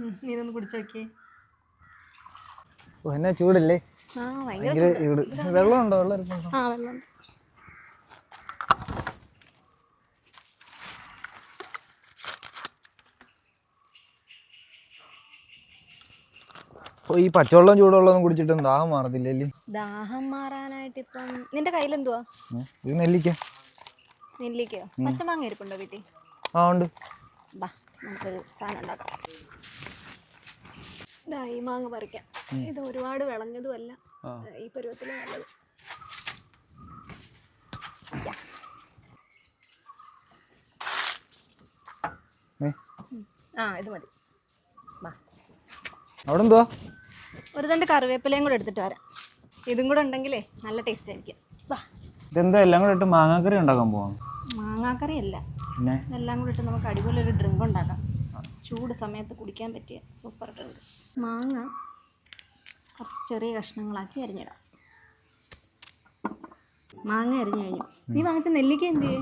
നീ ഇതൊന്ന് കുടിച്ചു നോക്കിയേ എന്നാ ചൂടല്ലേ? ഭയങ്കര ചൂട്. വെള്ളം ഉണ്ടോ. വെള്ളം ആ വെള്ളം ഈ പച്ചവെള്ളം ചൂടുവെള്ളം കുടിച്ചിട്ടും ദാഹം മാറത്തില്ലല്ലേ ദാഹം മാറാനായിട്ട് ഇപ്പം നിന്റെ കയ്യിൽ എന്തുവാ. ഇത് നെല്ലിക്ക. നെല്ലിക്കയോ? പച്ചമാങ്ങ ഇരിപ്പുണ്ടോ വീട്ടിൽ? ആ ഉണ്ട്. ബാ. നമുക്കൊരു സാധനം ഉണ്ടാക്കാം. ഇതാ ഈ മാങ്ങ പറിക്കാം. ഇത് ഒരുപാട് വിളഞ്ഞതും അല്ല ഈ പരുവത്തിൽ നല്ലത്. ആ ഇത് മതി. അവിടെ എന്തുവാ ഒരു തണ്ട് കറിവേപ്പിലയും കൂടെ എടുത്തിട്ട് വരാം. ഇതും കൂടെ ഉണ്ടെങ്കിലേ നല്ല ടേസ്റ്റ് ആയിരിക്കും. വാ. ഇതെന്താ എല്ലാം കൂടെ ഇട്ട് മാങ്ങാക്കറി ഉണ്ടാക്കാൻ പോവാം? മാങ്ങാക്കറി അല്ല പിന്നെ? എല്ലാം കൂടെ ഇട്ട് നമുക്ക് അടിപൊളി ഒരു ഡ്രിങ്ക് ഉണ്ടാക്കാം. ചൂട് സമയത്ത് കുടിക്കാൻ പറ്റിയ സൂപ്പർ ഡ്രിങ്ക് മാങ്ങ കുറച്ച് ചെറിയ കഷ്ണങ്ങളാക്കി അരിഞ്ഞിടാം. മാങ്ങ അരിഞ്ഞു കഴിഞ്ഞു. നീ വാങ്ങിച്ച നെല്ലിക്ക എന്ത് ചെയ്യേ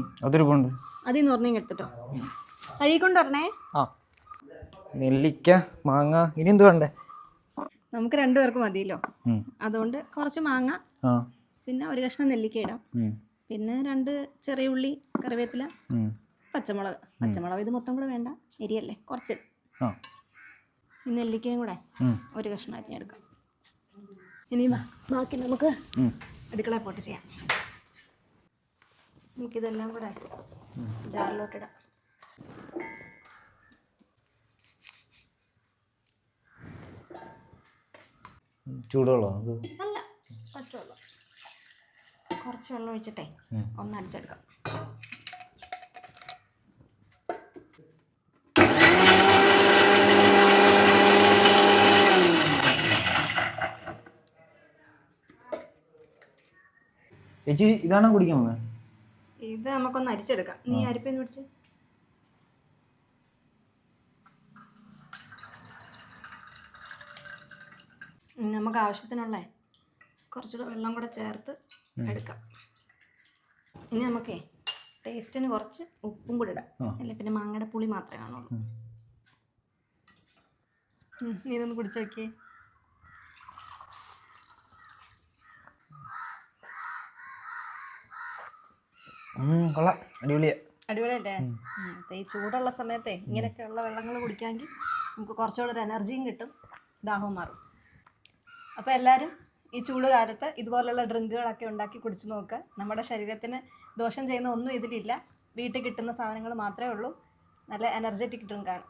അതിൽ നിന്ന് ഒരെണ്ണം എടുത്തിട്ടോ. അഴുകിക്കൊണ്ട് വരണേ ആ. നെല്ലിക്ക മാങ്ങ ഇനി എന്ത് വേണ്ടേ? നമുക്ക് രണ്ടുപേർക്ക് മതിയല്ലോ. ഉം. അതുകൊണ്ട് കുറച്ച് മാങ്ങ ആ. പിന്നെ ഒരു കഷ്ണം നെല്ലിക്ക ഇടാം. ഉം. പിന്നെ രണ്ട് ചെറിയ ഉള്ളി കറിവേപ്പില ഉം. പച്ചമുളക്. പച്ചമുളക് ഇത് മൊത്തം കൂടെ വേണ്ട. എരിയല്ലേ? കുറച്ച്. നെല്ലിക്കയും കൂടെ ഒരു കഷ്ണം അരിഞ്ഞെടുക്കാം ഇനി ബാക്കി നമുക്ക്. അടുക്കള പോട്ട് ചെയ്യാം. നമുക്കിതെല്ലാം കൂടെ ജാറിലോട്ടിടാം ചൂടുവെള്ളം അല്ല പച്ചവെള്ളം. കുറച്ച് വെള്ളം ഒഴിച്ചിട്ടേ. ഒന്ന് അടിച്ചെടുക്കാം. ചേച്ചി ഇതാണോ കുടിക്കാൻ പോകുന്നത് ഇത് നമുക്കൊന്ന് അരിച്ചെടുക്കാം. നീ അരിപ്പേന്ന് പിടിച്ച്. നമുക്ക് ആവശ്യത്തിനുള്ള കുറച്ചുകൂടെ വെള്ളം കൂടെ ചേർത്ത് എടുക്കാം. ഇനി നമുക്കേ ടേസ്റ്റിന് കുറച്ച് ഉപ്പും കൂടി ഇടാം. അല്ലെ? പിന്നെ മാങ്ങയുടെ പുളി മാത്രമേ കാണുള്ളൂ. ഇതൊന്ന് കുടിച്ചു നോക്കിയേ. കൊള്ളാം. അടിപൊളിയാ. അടിപൊളിയല്ലേ? ഈ ചൂടുള്ള സമയത്തെ ഇങ്ങനെയൊക്കെയുള്ള വെള്ളങ്ങൾ കുടിക്കാമെങ്കിൽ നമുക്ക് കുറച്ചുകൂടെ ഒരു എനർജിയും കിട്ടും ദാഹവും മാറും. അപ്പോൾ എല്ലാവരും ഈ ചൂട് കാലത്ത് ഇതുപോലുള്ള ഡ്രിങ്കുകളൊക്കെ ഉണ്ടാക്കി കുടിച്ചു നോക്കുക നമ്മുടെ ശരീരത്തിന് ദോഷം ചെയ്യുന്ന ഒന്നും ഇതിലില്ല. വീട്ടിൽ കിട്ടുന്ന സാധനങ്ങൾ മാത്രമേ ഉള്ളൂ. നല്ല എനർജറ്റിക് ഡ്രിങ്കാണ്